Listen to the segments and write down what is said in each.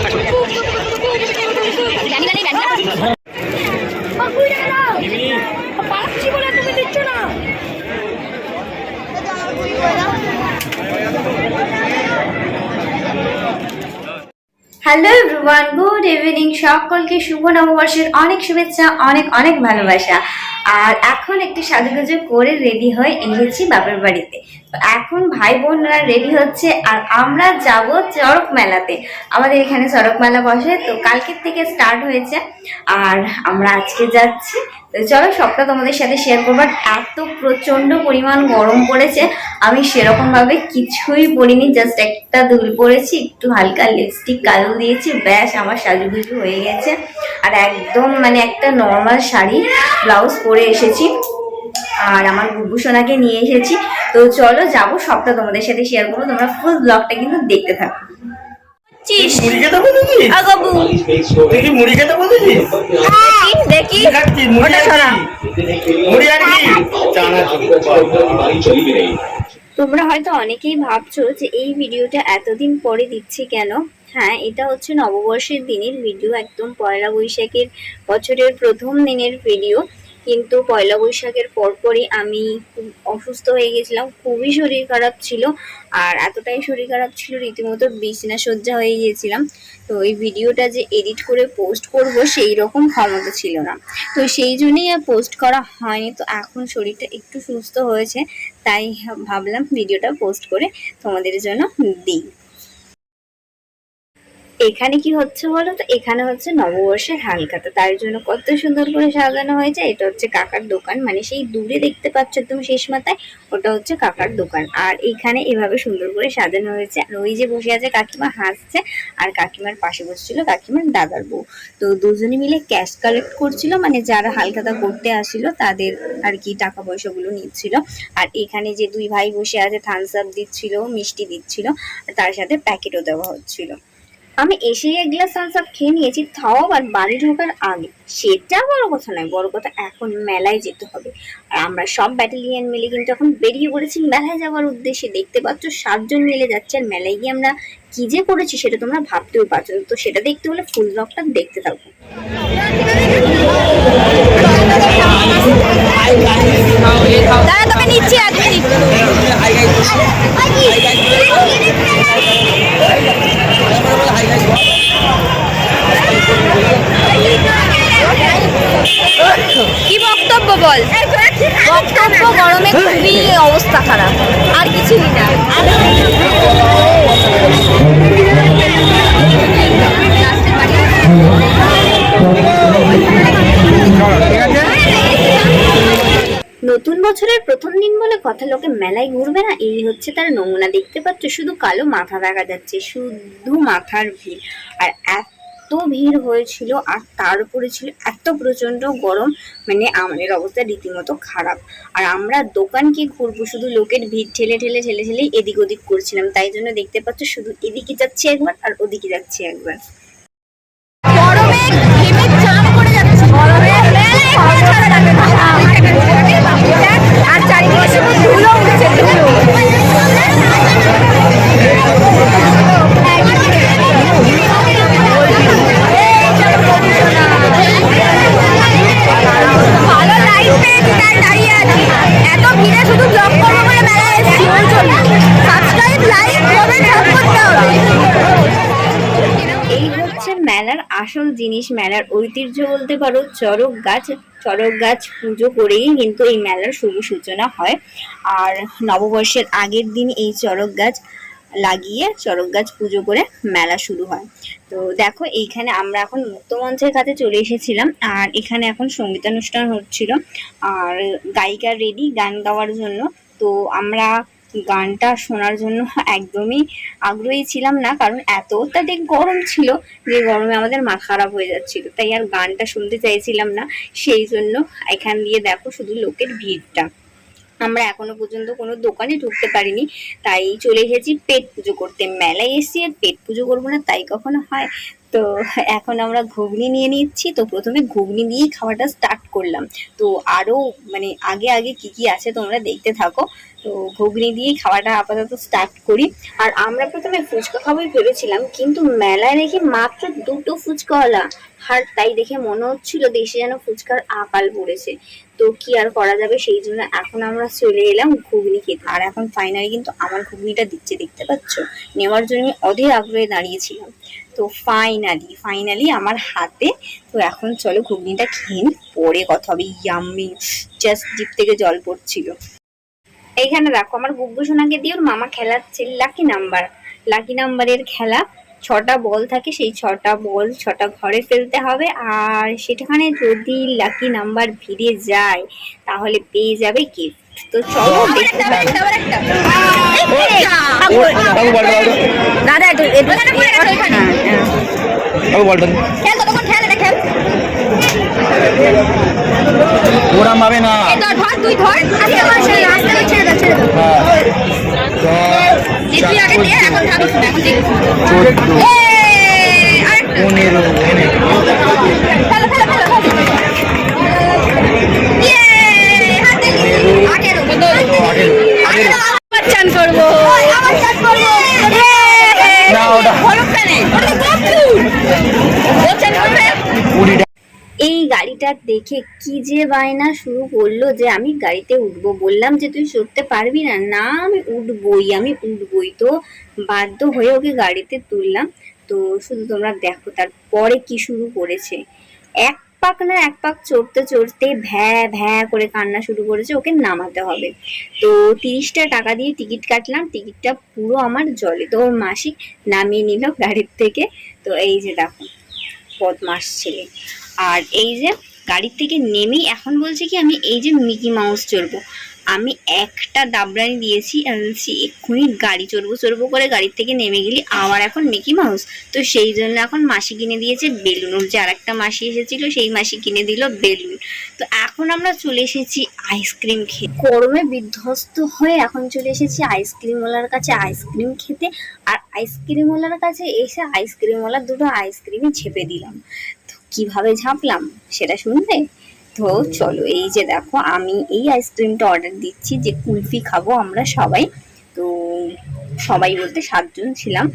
¡Aquí! Hello everyone good evening সকলকে শুভ নববর্ষের অনেক শুভেচ্ছা, অনেক অনেক ভালোবাসা। আর এখন একটু সাজুগুজু করে রেডি হয়ে এসেছি বাপের বাড়িতে। তো এখন ভাই বোনরা রেডি হচ্ছে আর আমরা যাব চড়ক মেলাতে। আমাদের এখানে চড়ক মেলা বসে, তো কালকের থেকে স্টার্ট হয়েছে। আর আমরা আজকে যাচ্ছি চলো, সবটা তোমাদের সাথে শেয়ার করব। এত প্রচণ্ড পরিমাণ গরম পড়েছে, আমি সেরকম ভাবে কিছুই পরিনি জাস্ট একটা দুল পরেছি, একটু হালকা লিপস্টিক কালো দিয়েছি, ব্যাস, আমার সাজুগুজু হয়ে গেছে। আর একদম মানে একটা নর্মাল শাড়ি ব্লাউজ পরে এসেছি। আর আমার গুবু সোনাকে নিয়ে এসেছি। তো চলো, যাব, সবটা তোমাদের সাথে শেয়ার করব। তোমরা ফুল ব্লগটা কিন্তু দেখতে থাকো। মুড়ি খেতে বলেছিস? আগবু তুই কি মুড়ি খেতে বলেছিস? দেখি কি খাচ্ছিস মুড়ি আর মুড়ি আর কি তোমরা হয়তো অনেকেই ভাবছ যে এই ভিডিওটা এতদিন পরে দিচ্ছি কেন? হ্যাঁ এটা হচ্ছে নববর্ষের দিনের ভিডিও একদম পয়লা বৈশাখের বছরের প্রথম দিনের ভিডিও। কিন্তু পয়লা বৈশাখের পরপরই আমি খুব অসুস্থ হয়ে গেছিলাম। খুবই শরীর খারাপ ছিল আর এতটাই শরীর খারাপ ছিল রীতিমতো বিছনা সজ্জা হয়ে গিয়েছিলাম তো এই ভিডিওটা যে এডিট করে পোস্ট করব সেই রকম ক্ষমতা ছিল না। তো সেই জন্যই আর পোস্ট করা হয়নি। তো এখন শরীরটা একটু সুস্থ হয়েছে, তাই ভাবলাম ভিডিওটা পোস্ট করে তোমাদের জন্য দিই। এখানে কি হচ্ছে বলো তো? এখানে হচ্ছে নববর্ষের হালখাতা তার জন্য কত সুন্দর করে সাজানো হয়েছে। এটা হচ্ছে কাকার দোকান। মানে সেই দূরে দেখতে পাচ্ছ একদম শেষ মাথায়, ওটা হচ্ছে কাকার দোকান। আর এখানে এভাবে সুন্দর করে সাজানো হয়েছে। আর ওই যে বসে আছে কাকিমা, হাসছে। আর কাকিমার পাশে বসছিল কাকিমার দাদার বউ। তো দুজনে মিলে ক্যাশ কালেক্ট করছিল। মানে যারা হালখাতা করতে আসছিল, তাদের আর কি টাকা পয়সাগুলো নিচ্ছিল। আর এখানে যে দুই ভাই বসে আছে থামস আপ দিচ্ছিল, মিষ্টি দিচ্ছিল। তার সাথে প্যাকেটও দেওয়া হচ্ছিল। আমি এসেই এক গ্লাস থামস খেয়ে নিয়েছি, তাও আবার বাড়ি ঢোকার আগে। সেটা বড় কথা নয়, বড় কথা এখন মেলায় যেতে হবে। আর আমরা সব ব্যাটালিয়ান মিলে কিন্তু এখন বেরিয়ে পড়েছি মেলায় যাওয়ার উদ্দেশ্যে। দেখতে পাচ্ছ সাতজন মিলে যাচ্ছে আর মেলায় গিয়ে আমরা কি যে করেছি সেটা তোমরা ভাবতেও পারছ তো সেটা দেখতে হলে ফুল ব্লগটা দেখতে থাকো। দাদা তোকে নিচ্ছি কথা, লোকে মেলায় ঘুরবে না? এই হচ্ছে তার নমুনা। দেখতে পাচ্ছ, শুধু কালো মাথা দেখা যাচ্ছে, শুধু মাথার ভিড়। আর এত ভিড় হয়েছিল, আর তার উপরে ছিল এত প্রচণ্ড গরম। মানে আমাদের অবস্থা রীতিমতো খারাপ। আর আমরা দোকান কি ঘুরবো? শুধু লোকের ভিড় ঠেলে ঠেলে ঠেলে ঠেলেই এদিক ওদিক করছিলাম। তাই জন্য দেখতে পাচ্ছ, শুধু এদিকে যাচ্ছে একবার আর ওদিকে যাচ্ছি একবার। মেলার আসল জিনিস মেলার ঐতিহ্য বলতে পারো, চড়ক গাছ চড়ক গাছ পুজো করেই কিন্তু এই মেলার শুভ সূচনা হয়। আর নববর্ষের আগের দিন এই চড়ক গাছ লাগিয়ে চড়ক গাছ পুজো করে মেলা শুরু হয়। তো দেখো, এইখানে আমরা এখন মুক্তমঞ্চের কাছে চলে এসেছিলাম আর এখানে এখন সঙ্গীতানুষ্ঠান হচ্ছিল। আর গায়িকা রেডি গান গাওয়ার জন্য। তো আমরা গানটা শোনার জন্য একদমই আগ্রহী ছিলাম না, কারণ এত অত্যাধিক গরম ছিল যে গরমে আমাদের মাথা খারাপ হয়ে যাচ্ছিল। তাই আর গানটা শুনতে চাইছিলাম না। সেই জন্য এখান দিয়ে দেখো শুধু লোকের ভিড়টা। আমরা এখনও পর্যন্ত কোনো দোকানে ঢুকতে পারিনি, তাই চলে এসেছি পেট পুজো করতে। মেলায় এসেছি আর পেট পুজো করব না, তাই কখনো হয়? তো এখন আমরা ঘুগনি নিয়ে নিচ্ছি। তো প্রথমে ঘুগনি দিয়েই খাওয়াটা স্টার্ট করলাম। তো আরও মানে আগে আগে কি কি আছে তোমরা দেখতে থাকো। তো ঘুগনি দিয়েই খাওয়াটা আপাতত স্টার্ট করি। আর আমরা প্রথমে ফুচকা খাবোই ভেবেছিলাম, কিন্তু মেলায় দেখি মাত্র দুটো ফুচকাওয়ালা। আর তাই দেখে মনে হচ্ছিল দেশে যেন ফুচকার আকাল পড়েছে। তো কি আর করা যাবে? সেই জন্য এখন আমরা চলে এলাম ঘুগনি খেতে। আর এখন ফাইনালি কিন্তু আমার ঘুগনিটা দিচ্ছে, দেখতে পাচ্ছ? নেওয়ার জন্য অধীর আগ্রহে দাঁড়িয়েছিলাম তো ফাইনালি ফাইনালি আমার হাতে, তো এখন চলো ঘুগনিটা খেয়ে পরে কথা হবে। ইয়াম্মি জাস্ট জিপ থেকে জল পড়ছিল। এইখানে দেখো আমার গুব্বু সোনাকে দিয়ে ওর মামা খেলাচ্ছে। লাকি নাম্বার লাকি নাম্বারের খেলা। ছটা বল থাকে সেই ছটা বল ছটা ঘরে ফেলতে হবে। আর সেখানে যদি লাকি নাম্বার ভিড়ে যায় তাহলে পেয়ে যাবে গিফট তো চলো দেখতে। দাদা একটু হ্যাঁ, হ্যাঁ। ওরা পাবে না। ধর ধর তুই ধর ছেড়ে দাও, ছেড়ে দাও ছেড়ে দাও এই তুই আগে দে এখন ভাবিস না এখন দেখিস না। এই, আরেকটা। পনেরো ফেলো, ফেলো, ফেলো, ফেলো। ইয়ে, হাত দিলি। আঠেরো। আঠেরো। আবার চান করব। ইয়ে। না, ওটা-। ওটা? কুড়িটা গাড়িটা দেখে কি যে বায়না শুরু করল যে আমি গাড়িতে উঠবো। বললাম যে, তুই চড়তে পারবি না? না, আমি উঠবই আমি উঠবই। তো বাধ্য হয়ে ওকে গাড়িতে তুললাম। তো শুধু তোমরা দেখো তারপরে কি শুরু করেছে। এক পাক না, এক পাক চড়তে চড়তে ভ্যা ভ্যা করে কান্না শুরু করেছে, ওকে নামাতে হবে। তো তিরিশটা টাকা দিয়ে টিকিট কাটলাম, টিকিটটা পুরো আমার জলে। তো ওর মাসিক নামিয়ে নিল গাড়ির থেকে। তো এই যে দেখো বদমাস ছেলে। আর এই যে গাড়ির থেকে নেমেই এখন বলছে কি, আমি এই যে মিকি মাউস চড়বো। আমি একটা দাবরানি দিয়েছি আর বলছি, এক্ষুনি গাড়ি চড়বো চড়বো করে গাড়ির থেকে নেমে গেলি আবার এখন মিকি মাউস। তো সেই জন্য এখন মাসি কিনে দিয়েছে বেলুন। যে আর একটা মাসি এসেছিল, সেই মাসি কিনে দিল বেলুন। তো এখন আমরা চলে এসেছি আইসক্রিম খেতে। গরমে বিধ্বস্ত হয়ে এখন চলে এসেছি আইসক্রিমওয়ালার কাছে আইসক্রিম খেতে। আর আইসক্রিমওয়ালার কাছে এসে আইসক্রিমওয়ালার দুটো আইসক্রিমই ছেপে দিলাম। কীভাবে ঝাঁপলাম সেটা শুনবে তো চলো, এই যে দেখো, আমি এই আইসক্রিমটা অর্ডার দিচ্ছি, যে কুলফি খাব আমরা সবাই। তো সবাই বলতে সাতজন ছিলাম।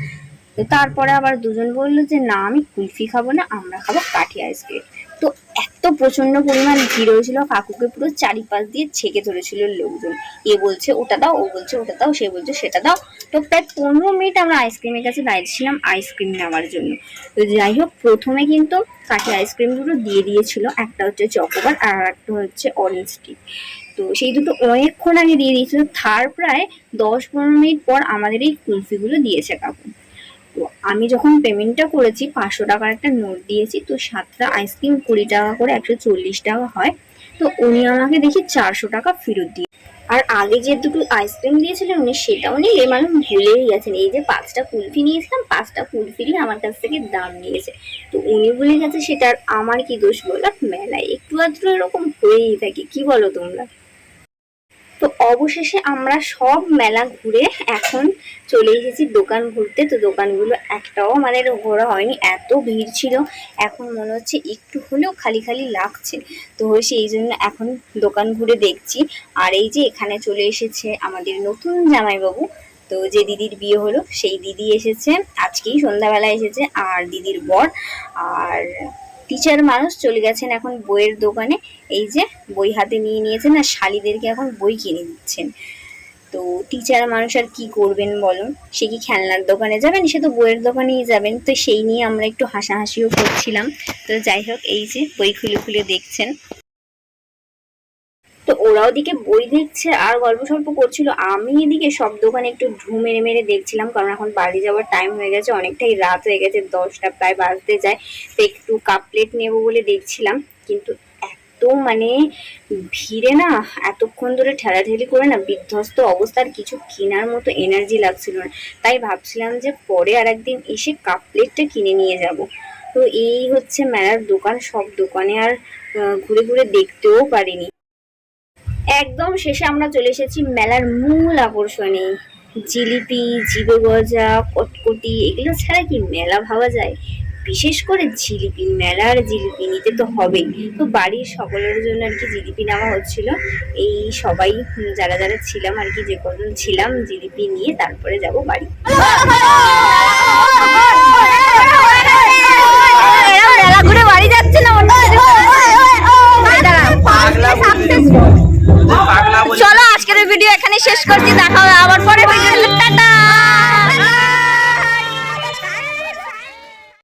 তো তারপরে আবার দুজন বলল যে, না, আমি কুলফি খাব না, আমরা খাব কাঠি আইসক্রিম তো এত প্রচণ্ড পরিমাণ ভিড় হয়েছিল, কাকুকে পুরো চারিপাশ দিয়ে ছেঁকে ধরেছিল লোকজন। এ বলছে, ওটা দাও, ও বলছে, ওটা দাও, সে বলছে, সেটা দাও। তো প্রায় পনেরো মিনিট আমরা আইসক্রিমের কাছে দাঁড়িয়েছিলাম আইসক্রিম নেওয়ার জন্য। তো যাই হোক, প্রথমে কিন্তু কাঠি আইসক্রিম দুটো দিয়ে দিয়েছিল, একটা হচ্ছে চকোবার আর একটা হচ্ছে অরেঞ্জ স্টিক তো সেই দুটো অনেকক্ষণ আগে দিয়ে দিয়েছিল, তার প্রায় দশ পনেরো মিনিট পর আমাদের এই কুলফিগুলো দিয়েছে কাকু। আমি যখন পেমেন্টটা করেছি, পাঁচশো টাকার একটা নোট দিয়েছি, তো সাতটা আইসক্রিম কুড়ি টাকা করে একশো চল্লিশ টাকা হয়। তো উনি আমাকে দেখি চারশো টাকা ফেরত দিয়ে। আর আগে যে দুটো আইসক্রিম দিয়েছিলেন উনি, সেটাও নিয়ে মানে ভুলেই গেছেন। এই যে পাঁচটা কুলফি নিয়েছিলাম, পাঁচটা কুলফিরই আমার কাছ থেকে দাম নিয়েছে। তো উনি ভুলে গেছে সেটা আর আমার কি দোষ বলো? মেলায় একটু আধটু এরকম হয়েই থাকে, কি বলো তোমরা? তো অবশেষে আমরা সব মেলা ঘুরে এখন চলে এসেছি দোকান ঘুরতে। তো দোকানগুলো একটাও আমাদের ঘোরা হয়নি, এত ভিড় ছিল। এখন মনে হচ্ছে একটু হলেও খালি খালি লাগছে। তো সেই জন্য এখন দোকান ঘুরে দেখছি। আর এই যে এখানে চলে এসেছে আমাদের নতুন জামাইবাবু। তো যে দিদির বিয়ে হলো, সেই দিদি এসেছে। আজকেই সন্ধ্যাবেলা এসেছে আর দিদির বর। আর টিচার মানুষ চলে গেছেন এখন বইয়ের দোকানে। এই যে বই হাতে নিয়ে নিয়েছেন আর শালিদেরকে এখন বই কিনে দিচ্ছেন। তো টিচার মানুষ আর কি করবেন বলুন? সে কি খেলনার দোকানে যাবেন? সে তো বইয়ের দোকানেই যাবেন। তো সেই নিয়ে আমরা একটু হাসাহাসিও করছিলাম। তো যাই হোক, এই যে বই খুলে খুলে দেখছেন। তো ওরা ওদিকে বই দেখছে, আর গল্প সল্প করছিল। আমি এদিকে সব দোকানে একটু ঢু মেরে মেরে দেখছিলাম, কারণ এখন বাড়ি যাওয়ার টাইম হয়ে গেছে, অনেকটাই রাত হয়ে গেছে, দশটা প্রায় বাজতে যায়। তো একটু কাপ প্লেট নেব বলে দেখছিলাম, কিন্তু এত মানে ভিড়ে না, এতক্ষণ ধরে ঠেলাঠেলি করে না, বিধ্বস্ত অবস্থার কিছু কেনার মতো এনার্জি লাগছিল না। তাই ভাবছিলাম যে পরে আর একদিন এসে কাপ প্লেটটা কিনে নিয়ে যাব। তো এই হচ্ছে মেলার দোকান, সব দোকানে আর ঘুরে ঘুরে দেখতেও পারিনি। একদম শেষে আমরা চলে এসেছি মেলার মূল আকর্ষণে। জিলিপি জিবে গজা কটকটি এগুলো ছাড়া কি মেলা ভাবা যায়? বিশেষ করে জিলিপি মেলার জিলিপি নিতে তো হবেই তো বাড়ির সকলের জন্য আর কি জিলিপি নেওয়া হচ্ছিল। এই সবাই যারা যারা ছিলাম আর কি যে কজন ছিলাম জিলিপি নিয়ে তারপরে যাব বাড়ি। মেলা ঘুরে বাড়ি যাচ্ছে না শেষ করছি দেখা হবে আবার পরে। ভিডিও